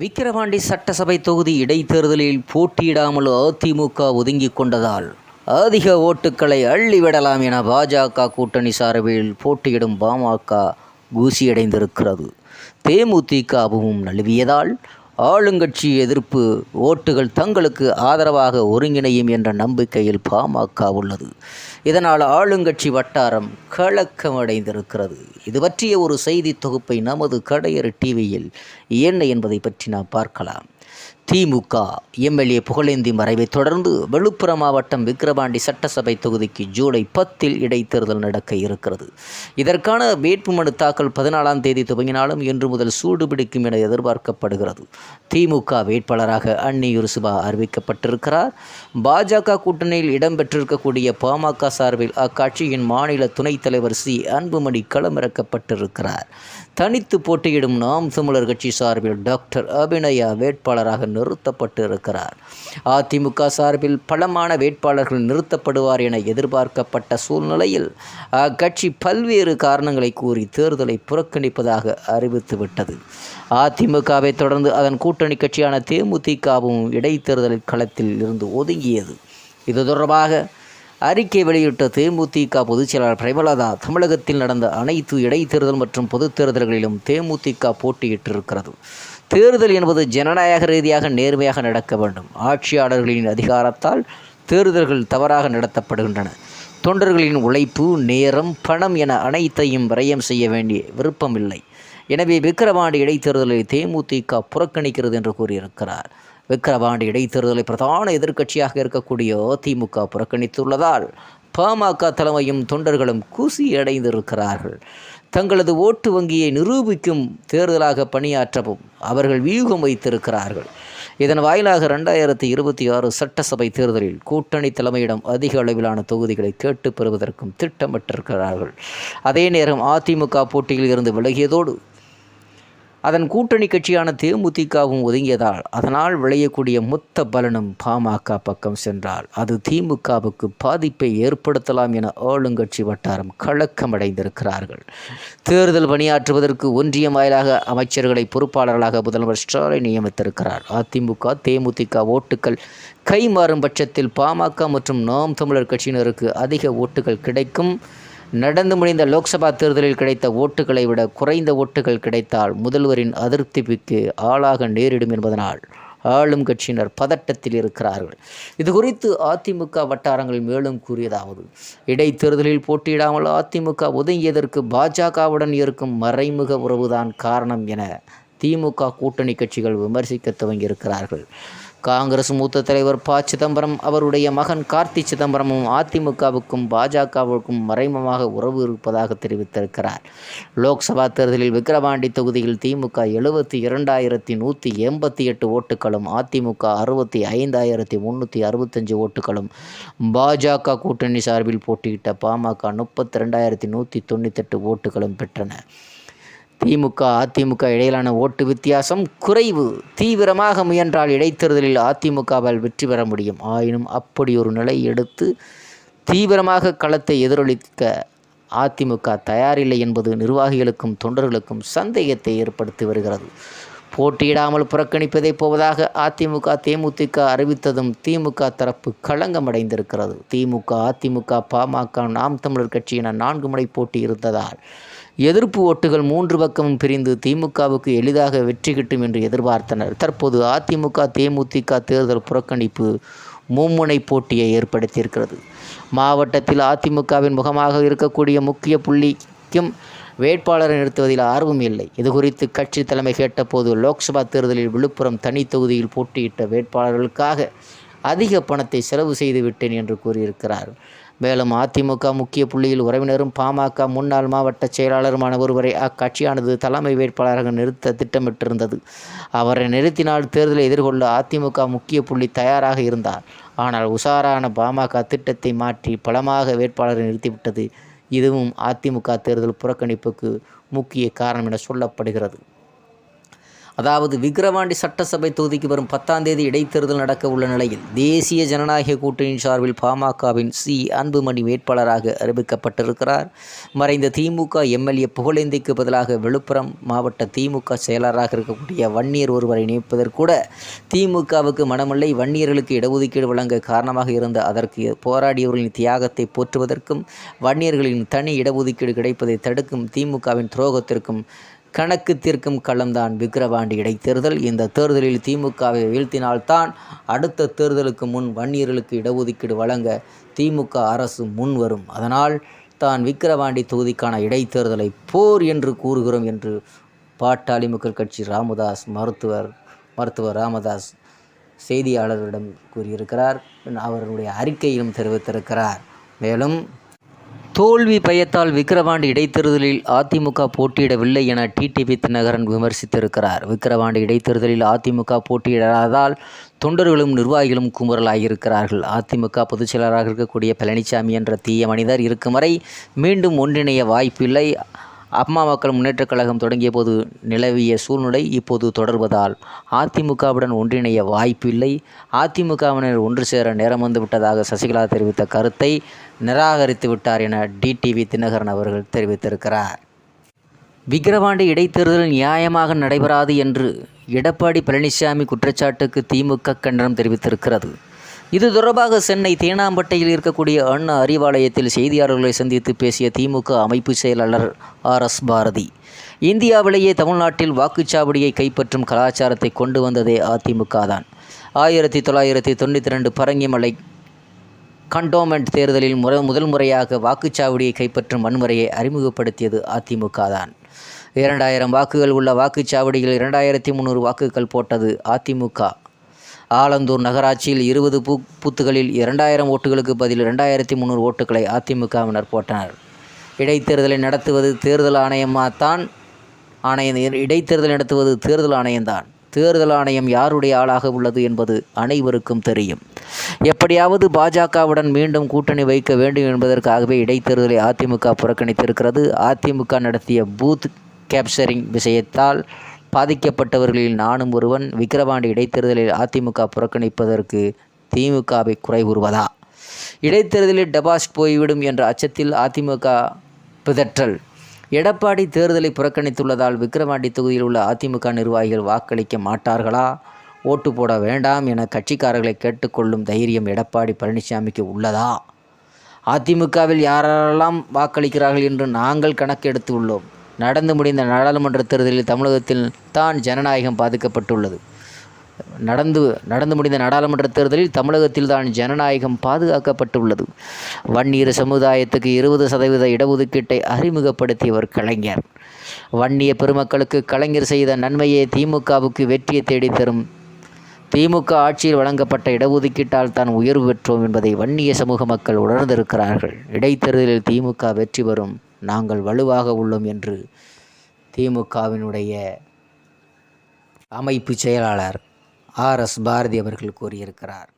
விக்கிரவாண்டி சட்டசபை தொகுதி இடைத்தேர்தலில் போட்டியிடாமல் அதிமுக ஒதுங்கிக் கொண்டதால் அதிக ஓட்டுக்களை அள்ளிவிடலாம் என பாஜக கூட்டணி சார்பில் போட்டியிடும் பாமக கூசியடைந்திருக்கிறது. தேமுதிகவும் நழுவியதால் ஆளுங்கட்சி எதிர்ப்பு ஓட்டுகள் தங்களுக்கு ஆதரவாக ஒருங்கிணையும் என்ற நம்பிக்கையில் பாமக உள்ளது. இதனால் ஆளுங்கட்சி வட்டாரம் கலக்கமடைந்திருக்கிறது. இது பற்றிய ஒரு செய்தி தொகுப்பை நமது கடையறு டிவியில் என்ன என்பதை பற்றி நாம் பார்க்கலாம். திமுக எம்எல்ஏ புகழேந்தி மறைவைத் தொடர்ந்து விழுப்புரம் மாவட்டம் விக்கிரவாண்டி சட்டசபை தொகுதிக்கு ஜூலை பத்தில் இடைத்தேர்தல் நடக்க இருக்கிறது. இதற்கான வேட்புமனு தாக்கல் பதினாலாம் தேதி துவங்கினாலும் இன்று முதல் சூடுபிடிக்கும் என எதிர்பார்க்கப்படுகிறது. திமுக வேட்பாளராக அன்னியூர் சிவா அறிவிக்கப்பட்டிருக்கிறார். பாஜக கூட்டணியில் இடம்பெற்றிருக்கக்கூடிய பாமக சார்பில் அக்கட்சியின் மாநில துணைத் தலைவர் சி. அன்புமணி களமிறக்கப்பட்டிருக்கிறார். தனித்து போட்டியிடும் நாம் தமிழர் கட்சி சார்பில் டாக்டர் அபிநயா வேட்பாளராக நிறுத்தப்பட்டு இருக்கிறார் அதிமுக சார்பில் பலமான வேட்பாளர்கள் நிறுத்தப்படுவார் என எதிர்பார்க்கப்பட்ட சூழ்நிலையில் அக்கட்சி பல்வேறு காரணங்களை கூறி தேர்தலை புறக்கணிப்பதாக அறிவித்துவிட்டது. அதிமுகவை தொடர்ந்து அதன் கூட்டணி கட்சியான தேமுதிகவும் இடைத்தேர்தல் களத்தில் இருந்து ஒதுங்கியது. இது தொடர்பாக அறிக்கை வெளியிட்ட தேமுதிக பொதுச்செயலாளர் பிரேமலதா தமிழகத்தில் நடந்த அனைத்து இடைத்தேர்தல் மற்றும் பொதுத் தேர்தல்களிலும் தேமுதிக போட்டியிட்டிருக்கிறது. தேர்தல் என்பது ஜனநாயக ரீதியாக நேர்மையாக நடக்க வேண்டும். ஆட்சியாளர்களின் அதிகாரத்தால் தேர்தல்கள் தவறாக நடத்தப்படுகின்றன. தொண்டர்களின் உழைப்பு நேரம் பணம் என அனைத்தையும் விரயம் செய்ய வேண்டிய விருப்பமில்லை. எனவே விக்கிரவாண்டி இடைத்தேர்தலை தேமுதிக புறக்கணிக்கிறது என்று கூறியிருக்கிறார். விக்கிரவாண்டி இடைத்தேர்தலை பிரதான எதிர்க்கட்சியாக இருக்கக்கூடிய அதிமுக புறக்கணித்துள்ளதால் பாமக தலைமையும் தொண்டர்களும் கூசி அடைந்திருக்கிறார்கள். தங்களது ஓட்டு வங்கியை நிரூபிக்கும் தேர்தலாக பணியாற்றவும் அவர்கள் வியூகம் வைத்திருக்கிறார்கள். இதன் வாயிலாக ரெண்டாயிரத்தி இருபத்தி ஆறு சட்டசபை தேர்தலில் கூட்டணி தலைமையிடம் அதிக அளவிலான தொகுதிகளை கேட்டு பெறுவதற்கும் திட்டமிட்டிருக்கிறார்கள். அதே நேரம் அதிமுக போட்டியில் இருந்து விலகியதோடு அதன் கூட்டணி கட்சியான தேமுதிகவும் ஒதுங்கியதால் அதனால் விளையக்கூடிய மொத்த பலனும் பாமக பக்கம் சென்றால் அது திமுகவுக்கு பாதிப்பை ஏற்படுத்தலாம் என ஆளுங்கட்சி வட்டாரம் கலக்கமடைந்திருக்கிறார்கள். தேர்தல் பணியாற்றுவதற்கு ஒன்றியம் வாயிலாக அமைச்சர்களை பொறுப்பாளர்களாக முதல்வர் ஸ்டாலின் நியமித்திருக்கிறார். அதிமுக தேமுதிக ஓட்டுக்கள் கைமாறும் பட்சத்தில் பாமக மற்றும் நாம் தமிழர் கட்சியினருக்கு அதிக ஓட்டுகள் கிடைக்கும். நடந்து முடிந்த லோக்சபா தேர்தலில் கிடைத்த ஓட்டுகளை விட குறைந்த ஓட்டுகள் கிடைத்தால் முதல்வரின் அதிருப்திக்கு ஆளாக நேரிடும் என்பதனால் ஆளும் கட்சியினர் பதட்டத்தில் இருக்கிறார்கள். இது குறித்து அதிமுக வட்டாரங்கள் மேலும் கூறியதாவது இடைத்தேர்தலில் போட்டியிடாமல் அதிமுக ஒதுங்கியதற்கு பாஜகவுடன் இருக்கும் மறைமுக உறவுதான் காரணம் என திமுக கூட்டணி கட்சிகள் விமர்சிக்க துவங்கியிருக்கிறார்கள். காங்கிரஸ் மூத்த தலைவர் ப. சிதம்பரம் அவருடைய மகன் கார்த்தி சிதம்பரமும் அதிமுகவுக்கும் பாஜகவுக்கும் மறைமுகமாக உறவு இருப்பதாக தெரிவித்திருக்கிறார். லோக்சபா தேர்தலில் விக்கிரவாண்டி தொகுதியில் திமுக எழுபத்தி இரண்டாயிரத்தி நூற்றி எண்பத்தி எட்டு ஓட்டுகளும் அதிமுக அறுபத்தி ஐந்தாயிரத்தி முந்நூற்றி அறுபத்தஞ்சு ஓட்டுகளும் பாஜக கூட்டணி சார்பில் போட்டியிட்ட பாமக முப்பத்தி ரெண்டாயிரத்தி நூற்றி தொண்ணூத்தெட்டு ஓட்டுகளும் பெற்றன. திமுக அதிமுக இடையிலான ஓட்டு வித்தியாசம் குறைவு. தீவிரமாக முயன்றால் இடைத்தேர்தலில் அதிமுகவால் வெற்றி பெற முடியும். ஆயினும் அப்படி ஒரு நிலை எடுத்து தீவிரமாக களத்தை எதிரொலிக்க அதிமுக தயாரில்லை என்பது நிர்வாகிகளுக்கும் தொண்டர்களுக்கும் சந்தேகத்தை ஏற்படுத்தி வருகிறது. போட்டியிடாமல் புறக்கணிப்பதை போவதாக அதிமுக தேமுதிக அறிவித்ததும் திமுக தரப்பு களங்கமடைந்திருக்கிறது. திமுக அதிமுக பாமக நாம் தமிழர் கட்சி என நான்கு முறை போட்டி இருந்ததால் எதிர்ப்பு ஓட்டுகள் மூன்று பக்கமும் பிரிந்து திமுகவுக்கு எளிதாக வெற்றி கிட்டும் என்று எதிர்பார்த்தனர். தற்போது அதிமுக தேமுதிக தேர்தல் புறக்கணிப்பு மும்முனை போட்டியை ஏற்படுத்தியிருக்கிறது. மாவட்டத்தில் அதிமுகவின் முகமாக இருக்கக்கூடிய முக்கிய புள்ளிக்கும் வேட்பாளரை நிறுத்துவதில் ஆர்வம் இல்லை. இது குறித்து கட்சி தலைமை கேட்டபோது லோக்சபா தேர்தலில் விழுப்புரம் தனி தொகுதியில் போட்டியிட்ட வேட்பாளர்களுக்காக அதிக பணத்தை செலவு செய்து விட்டேன் என்று கூறியிருக்கிறார். மேலும் அதிமுக முக்கிய புள்ளியில் உறவினரும் பாமக முன்னாள் மாவட்ட செயலாளருமான ஒருவரை அக்கட்சியானது தலைமை வேட்பாளராக நிறுத்த திட்டமிட்டிருந்தது. அவரை நிறுத்தினால் தேர்தலை எதிர்கொள்ள அதிமுக முக்கிய புள்ளி தயாராக இருந்தார். ஆனால் உஷாரான பாமக திட்டத்தை மாற்றி பலமாக வேட்பாளரை நிறுத்திவிட்டது. இதுவும் அதிமுக தேர்தல் புறக்கணிப்புக்கு முக்கிய காரணம் என சொல்லப்படுகிறது. அதாவது விக்கிரவாண்டி சட்டசபை தொகுதிக்கு வரும் பத்தாம் தேதி இடைத்தேர்தல் நடக்க உள்ள நிலையில் தேசிய ஜனநாயக கூட்டணியின் சார்பில் பாமகவின் சி. அன்புமணி வேட்பாளராக அறிவிக்கப்பட்டிருக்கிறார். மறைந்த திமுக எம்எல்ஏ புகழேந்திக்கு பதிலாக விழுப்புரம் மாவட்ட திமுக செயலராக இருக்கக்கூடிய வன்னியர் ஒருவரை நியமிப்பதற்கூட திமுகவுக்கு மனமில்லை. வன்னியர்களுக்கு இடஒதுக்கீடு வழங்க காரணமாக இருந்த அதற்கு போராடியவர்களின் தியாகத்தை போற்றுவதற்கும் வன்னியர்களின் தனி இடஒதுக்கீடு கிடைப்பதை தடுக்கும் திமுகவின் துரோகத்திற்கும் கணக்கு தீர்க்கும் களம்தான் விக்கிரவாண்டி இடைத்தேர்தல். இந்த தேர்தலில் திமுகவை வீழ்த்தினால்தான் அடுத்த தேர்தலுக்கு முன் வன்னியர்களுக்கு இடஒதுக்கீடு வழங்க திமுக அரசு முன் வரும். அதனால் தான் விக்கிரவாண்டி தொகுதிக்கான இடைத்தேர்தலை போர் என்று கூறுகிறோம் என்று பாட்டாளி மக்கள் கட்சி ராமதாஸ் மருத்துவர் மருத்துவர் ராமதாஸ் செய்தியாளர்களிடம் கூறியிருக்கிறார். அவருடைய அறிக்கையிலும் தெரிவித்திருக்கிறார். மேலும் தோல்வி பயத்தால் விக்கிரவாண்டி இடைத்தேர்தலில் அதிமுக போட்டியிடவில்லை என டிடிவி தினகரன் விமர்சித்திருக்கிறார். விக்கிரவாண்டி இடைத்தேர்தலில் அதிமுக போட்டியிடாததால் தொண்டர்களும் நிர்வாகிகளும் குமுறலாகியிருக்கிறார்கள் அதிமுக பொதுச் செயலராக இருக்கக்கூடிய பழனிசாமி என்ற தீய மனிதர் இருக்கும் வரை மீண்டும் ஒன்றிணைய வாய்ப்பில்லை. அம்மா மக்கள் முன்னேற்றக் கழகம் தொடங்கிய போது நிலவிய சூழ்நிலை இப்போது தொடர்வதால் அதிமுகவுடன் ஒன்றிணைய வாய்ப்பில்லை. அதிமுகவினர் ஒன்று சேர நேரம் வந்துவிட்டதாக சசிகலா தெரிவித்த கருத்தை நிராகரித்து விட்டார் என டிடிவி தினகரன் அவர்கள் தெரிவித்திருக்கிறார். விக்கிரவாண்டி இடைத்தேர்தல் நியாயமாக நடைபெறாது என்று எடப்பாடி பழனிசாமி குற்றச்சாட்டுக்கு திமுக கண்டனம் தெரிவித்திருக்கிறது. இது தொடர்பாக சென்னை தேனாம்பட்டையில் இருக்கக்கூடிய அண்ணா அறிவாலயத்தில் செய்தியாளர்களை சந்தித்து பேசிய திமுக அமைப்பு செயலாளர் ஆர் எஸ் பாரதி. இந்தியாவிலேயே தமிழ்நாட்டில் வாக்குச்சாவடியை கைப்பற்றும் கலாச்சாரத்தை கொண்டு வந்ததே அதிமுக தான் ஆயிரத்தி தொள்ளாயிரத்தி தொண்ணூற்றி ரெண்டு பரங்கிமலை கண்டோமெண்ட் தேர்தலில் முறை முதல் முறையாக வாக்குச்சாவடியை கைப்பற்றும் வன்முறையை அறிமுகப்படுத்தியது அதிமுக தான் இரண்டாயிரம் வாக்குகள் உள்ள வாக்குச்சாவடியில் இரண்டாயிரத்தி முந்நூறு வாக்குகள் போட்டது அதிமுக. ஆலந்தூர் நகராட்சியில் இருபது பூ பூத்துகளில் இரண்டாயிரம் ஓட்டுகளுக்கு பதில் இரண்டாயிரத்தி முந்நூறு ஓட்டுகளை அதிமுகவினர் போட்டனர். இடைத்தேர்தலை நடத்துவது தேர்தல் ஆணையமாகத்தான் ஆணையம் இடைத்தேர்தல் நடத்துவது தேர்தல் ஆணையம்தான். தேர்தல் ஆணையம் யாருடைய ஆளாக உள்ளது என்பது அனைவருக்கும் தெரியும். எப்படியாவது பாஜகவுடன் மீண்டும் கூட்டணி வைக்க வேண்டும் என்பதற்காகவே இடைத்தேர்தலை அதிமுக புறக்கணித்திருக்கிறது. அதிமுக நடத்திய பூத் கேப்சரிங் விஷயத்தால் பாதிக்கப்பட்டவர்களில் நானும் ஒருவன் விக்கிரவாண்டி இடைத்தேர்தலில் அதிமுக புறக்கணிப்பதற்கு திமுகவை குறை கூறுவதா? இடைத்தேர்தலில் டெபாசிட் போய்விடும் என்ற அச்சத்தில் அதிமுக பிதற்றல். எடப்பாடி தேர்தலை புறக்கணித்துள்ளதால் விக்கிரவாண்டி தொகுதியில் உள்ள அதிமுக நிர்வாகிகள் வாக்களிக்க மாட்டார்களா? ஓட்டு போட வேண்டாம் என கட்சிக்காரர்களை கேட்டுக்கொள்ளும் தைரியம் எடப்பாடி பழனிசாமிக்கு உள்ளதா? அதிமுகவில் யாரெல்லாம் வாக்களிக்கிறார்கள் என்று நாங்கள் கணக்கெடுத்து உள்ளோம். நடந்து முடிந்த நாடாளுமன்ற தேர்தலில் தமிழகத்தில் தான் ஜனநாயகம் பாதுகாக்கப்பட்டுள்ளது. நடந்து நடந்து முடிந்த நாடாளுமன்ற தேர்தலில் தமிழகத்தில் தான் ஜனநாயகம் பாதுகாக்கப்பட்டுள்ளது. வன்னியர் சமுதாயத்துக்கு இருபது சதவீத இடஒதுக்கீட்டை அறிமுகப்படுத்தியவர் கலைஞர். வன்னிய பெருமக்களுக்கு கலைஞர் செய்த நன்மையே திமுகவுக்கு வெற்றியை தேடித்தரும். திமுக ஆட்சியில் வழங்கப்பட்ட இடஒதுக்கீட்டால் தான் உயர்வு பெற்றோம் என்பதை வன்னிய சமூக மக்கள் உணர்ந்திருக்கிறார்கள். இடைத்தேர்தலில் திமுக வெற்றி பெறும். நாங்கள் வலுவாக உள்ளோம் என்று திமுகவினுடைய அமைப்பு செயலாளர் ஆர் எஸ் பாரதி அவர்கள் கூறியிருக்கிறார்.